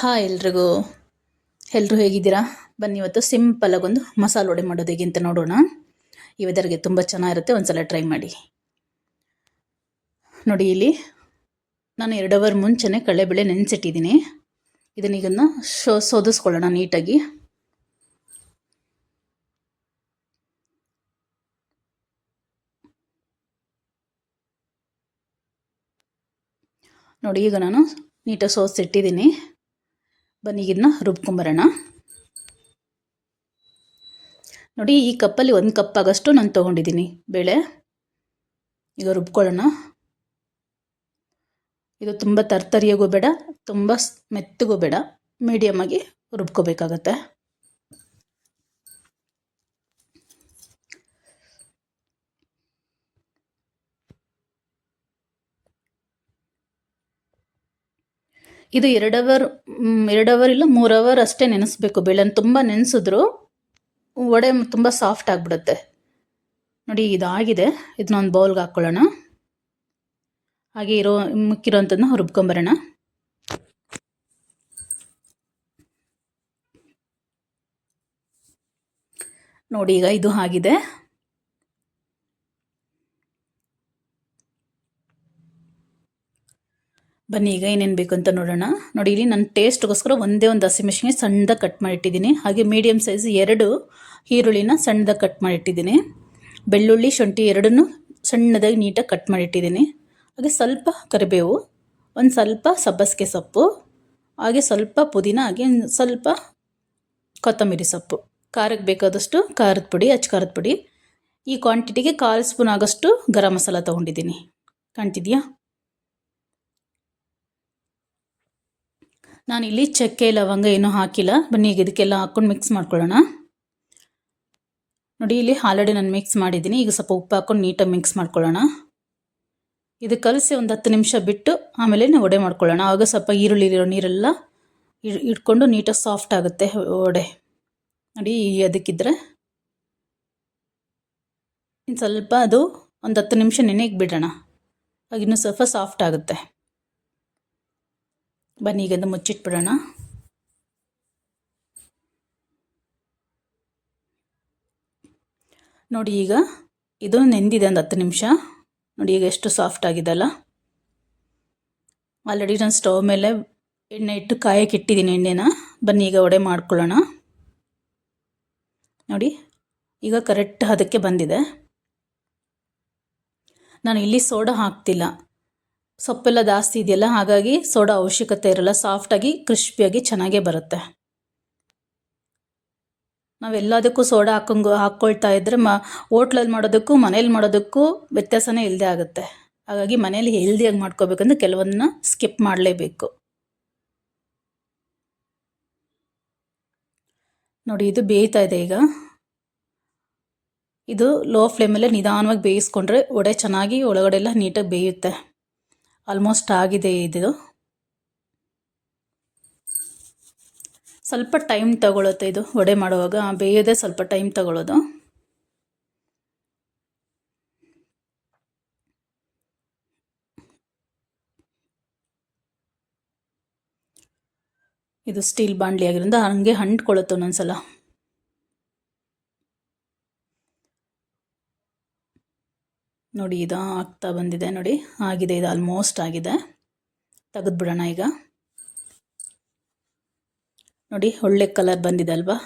Hi ಎಲ್ರಿಗೂ. ಎಲ್ಲರೂ ಹೇಗಿದ್ದೀರಾ? ಬನ್ನಿ ಇವತ್ತು ಸಿಂಪಲಾಗಿ ಒಂದು ಮಸಾಲೆ ವಡೆ ಮಾಡೋದು ಹೇಗೆ ಅಂತ ನೋಡೋಣ. ಈ ವೆದರ್ಗೆ ತುಂಬ ಚೆನ್ನಾಗಿರುತ್ತೆ, ಒಂದ್ಸಲ ಟ್ರೈ ಮಾಡಿ. ನೋಡಿ ಇಲ್ಲಿ, ನಾನು ಎರಡು ಅವರ್ ಮುಂಚೆನೇ ಕಡಲೆಬೇಳೆ ನೆನೆಸಿಟ್ಟಿದ್ದೀನಿ. ಇದನ್ನೀಗನ್ನು ಶೋ, ಸೋದಿಸ್ಕೊಳ್ಳೋಣ ನೀಟಾಗಿ. ನೋಡಿ, ಈಗ ನಾನು ನೀಟಾಗಿ ಸೋಸಿಟ್ಟಿದ್ದೀನಿ. ಬನ್ನಿ, ಇದನ್ನ ರುಬ್ಕೊಂಬರೋಣ. ನೋಡಿ, ಈ ಕಪ್ಪಲ್ಲಿ ಒಂದು ಕಪ್ ಆಗಷ್ಟು ನಾನು ತೊಗೊಂಡಿದ್ದೀನಿ ಬೇಳೆ. ಈಗ ರುಬ್ಕೊಳ್ಳೋಣ. ಇದು ತುಂಬ ತರ್ತರಿಯಾಗೂ ಬೇಡ, ತುಂಬ ಮೆತ್ತಗೂ ಬೇಡ ಮೀಡಿಯಮಾಗಿ ರುಬ್ಕೋಬೇಕಾಗತ್ತೆ. ಇದು ಎರಡು ಅವರ್ ಎರಡು ಅವರ್ ಇಲ್ಲ ಮೂರು ಅವರ್ ಅಷ್ಟೇ ನೆನೆಸ್ಬೇಕು. ಬೆಳ್ಳನ್ನು ತುಂಬ ನೆನೆಸಿದ್ರು ವಡೆ ತುಂಬ ಸಾಫ್ಟ್ ಆಗಿಬಿಡುತ್ತೆ. ನೋಡಿ ಇದಾಗಿದೆ. ಇದನ್ನ ಒಂದು ಬೌಲ್ಗೆ ಹಾಕ್ಕೊಳ್ಳೋಣ ಹಾಗೆ ಇರೋ ಮುಕ್ಕಿರೋಂಥದ್ದನ್ನ ರುಬ್ಕೊಂಬರೋಣ ನೋಡಿ ಈಗ ಇದು ಆಗಿದೆ. ಬನ್ನಿ, ಈಗ ಏನೇನು ಬೇಕು ಅಂತ ನೋಡೋಣ. ನೋಡಿ, ಇಲ್ಲಿ ನನ್ನ ಟೇಸ್ಟ್ಗೋಸ್ಕರ ಒಂದೇ ಒಂದು ಹಸಿಮೆಣಸಿಗೆ ಸಣ್ಣದಾಗಿ ಕಟ್ ಮಾಡಿಟ್ಟಿದ್ದೀನಿ. ಹಾಗೆ ಮೀಡಿಯಮ್ ಸೈಜ್ ಎರಡು ಈರುಳ್ಳಿನ ಸಣ್ಣದಾಗಿ ಕಟ್ ಮಾಡಿಟ್ಟಿದ್ದೀನಿ. ಬೆಳ್ಳುಳ್ಳಿ, ಶುಂಠಿ ಎರಡನ್ನೂ ಸಣ್ಣದಾಗಿ ನೀಟಾಗಿ ಕಟ್ ಮಾಡಿಟ್ಟಿದ್ದೀನಿ. ಹಾಗೆ ಸ್ವಲ್ಪ ಕರಿಬೇವು, ಒಂದು ಸ್ವಲ್ಪ ಸಬ್ಬಸಿಗೆ ಸೊಪ್ಪು, ಹಾಗೆ ಸ್ವಲ್ಪ ಪುದೀನ, ಹಾಗೆ ಸ್ವಲ್ಪ ಕೊತ್ತಂಬರಿ ಸೊಪ್ಪು. ಖಾರಕ್ಕೆ ಬೇಕಾದಷ್ಟು ಖಾರದ ಪುಡಿ, ಅಚ್ಚ ಖಾರದ ಪುಡಿ. ಈ ಕ್ವಾಂಟಿಟಿಗೆ ಕಾಲು ಸ್ಪೂನ್ ಆಗೋಷ್ಟು ಗರಂ ಮಸಾಲ ತೊಗೊಂಡಿದ್ದೀನಿ. ಕಾಣ್ತಿದೆಯಾ? ನಾನಿಲ್ಲಿ ಚಕ್ಕೆ, ಲವಂಗ ಏನೂ ಹಾಕಿಲ್ಲ. ಬನ್ನಿ, ಈಗ ಇದಕ್ಕೆಲ್ಲ ಹಾಕ್ಕೊಂಡು ಮಿಕ್ಸ್ ಮಾಡ್ಕೊಳ್ಳೋಣ. ನೋಡಿ, ಇಲ್ಲಿ ಆಲ್ರೆಡಿ ನಾನು ಮಿಕ್ಸ್ ಮಾಡಿದ್ದೀನಿ. ಈಗ ಸ್ವಲ್ಪ ಉಪ್ಪು ಹಾಕ್ಕೊಂಡು ನೀಟಾಗಿ ಮಿಕ್ಸ್ ಮಾಡ್ಕೊಳ್ಳೋಣ. ಇದು ಕಲಸಿ ಒಂದು ಹತ್ತು ನಿಮಿಷ ಬಿಟ್ಟು ಆಮೇಲೆ ನಾವು ವಡೆ ಮಾಡ್ಕೊಳ್ಳೋಣ. ಆಗ ಸ್ವಲ್ಪ ಈರುಳ್ಳಿ ಇರೋ ನೀರೆಲ್ಲ ಇಟ್ಕೊಂಡು ನೀಟಾಗಿ ಸಾಫ್ಟ್ ಆಗುತ್ತೆ ವಡೆ. ನೋಡಿ ಅದಕ್ಕಿದ್ರೆ. ಇನ್ನು ಸ್ವಲ್ಪ ಅದು ಒಂದು ಹತ್ತು ನಿಮಿಷ ನೆನೆಗೆ ಬಿಡೋಣ. ಆಗ ಇನ್ನೂ ಸ್ವಲ್ಪ ಸಾಫ್ಟ್ ಆಗುತ್ತೆ. ಬನ್ನಿ, ಈಗ ಮುಚ್ಚಿಟ್ಬಿಡೋಣ. ನೋಡಿ, ಈಗ ಇದು ನೆಂದಿದೆ ಒಂದು ಹತ್ತು ನಿಮಿಷ. ನೋಡಿ, ಈಗ ಎಷ್ಟು ಸಾಫ್ಟ್ ಆಗಿದೆಲ್ಲ. ಆಲ್ರೆಡಿ ನಾನು ಸ್ಟವ್ ಮೇಲೆ ಎಣ್ಣೆ ಇಟ್ಟು ಕಾಯಕ್ಕೆ ಇಟ್ಟಿದ್ದೀನಿ ಎಣ್ಣೆನ. ಬನ್ನಿ, ಈಗ ಒಡೆ ಮಾಡ್ಕೊಳ್ಳೋಣ. ನೋಡಿ, ಈಗ ಕರೆಕ್ಟ್ ಅದಕ್ಕೆ ಬಂದಿದೆ. ನಾನು ಇಲ್ಲಿ ಸೋಡಾ ಹಾಕ್ತಿಲ್ಲ. ಸೊಪ್ಪೆಲ್ಲ ಜಾಸ್ತಿ ಇದೆಯಲ್ಲ, ಹಾಗಾಗಿ ಸೋಡಾ ಅವಶ್ಯಕತೆ ಇರಲ್ಲ. ಸಾಫ್ಟಾಗಿ ಕ್ರಿಸ್ಪಿಯಾಗಿ ಚೆನ್ನಾಗೇ ಬರುತ್ತೆ. ನಾವೆಲ್ಲದಕ್ಕೂ ಸೋಡಾ ಹಾಕೊಂಗ್ ಹಾಕ್ಕೊಳ್ತಾ ಇದ್ದರೆ ಮ ಹೋಟ್ಲಲ್ಲಿ ಮಾಡೋದಕ್ಕೂ, ಮನೇಲಿ ಮಾಡೋದಕ್ಕೂ ವ್ಯತ್ಯಾಸನೇ ಇಲ್ಲದೆ ಆಗುತ್ತೆ. ಹಾಗಾಗಿ ಮನೇಲಿ ಹೆಲ್ದಿಯಾಗಿ ಮಾಡ್ಕೋಬೇಕಂದ್ರೆ ಕೆಲವನ್ನ ಸ್ಕಿಪ್ ಮಾಡಲೇಬೇಕು. ನೋಡಿ, ಇದು ಬೇಯ್ತಾ ಇದೆ ಈಗ. ಇದು ಲೋ ಫ್ಲೇಮಲ್ಲೇ ನಿಧಾನವಾಗಿ ಬೇಯಿಸ್ಕೊಂಡ್ರೆ, ವಡೆ ಚೆನ್ನಾಗಿ ಒಳಗಡೆ ಎಲ್ಲ ನೀಟಾಗಿ ಬೇಯುತ್ತೆ. ಆಲ್ಮೋಸ್ಟ್ ಆಗಿದೆ ಇದು. ಸ್ವಲ್ಪ ಟೈಮ್ ತಗೊಳುತ್ತೆ ಇದು, ವಡೆ ಮಾಡುವಾಗ. ಬೇಯೋದೇ ಸ್ವಲ್ಪ ಟೈಮ್ ತಗೊಳ್ಳೋದು ಇದು ಸ್ಟೀಲ್ ಬಾಂಡ್ಲಿ ಆಗಿರೋದ್ರಿಂದ ಹಂಗೆ ಹಂಟ್ಕೊಳ್ಳುತ್ತೆ ಒಂದೊಂದ್ಸಲ. ನೋಡಿ, ಇದು ಆಗ್ತಾ ಬಂದಿದೆ ನೋಡಿ. ಆಗಿದೆ, ಇದು ಆಲ್ಮೋಸ್ಟ್ ಆಗಿದೆ. ತೆಗೆದ್ಬಿಡೋಣ ಈಗ. ನೋಡಿ, ಒಳ್ಳೆ ಕಲರ್ ಬಂದಿದೆ ಅಲ್ವಾ?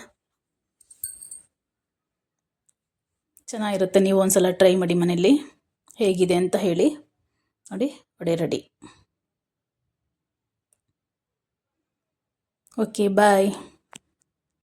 ಚೆನ್ನಾಗಿರುತ್ತೆ, ನೀವು ಒಂದ್ಸಲ ಟ್ರೈ ಮಾಡಿ ಮನೆಯಲ್ಲಿ. ಹೇಗಿದೆ ಅಂತ ಹೇಳಿ. ನೋಡಿ, ಒಡೆ ರೆಡಿ ಓಕೆ ಬಾಯ್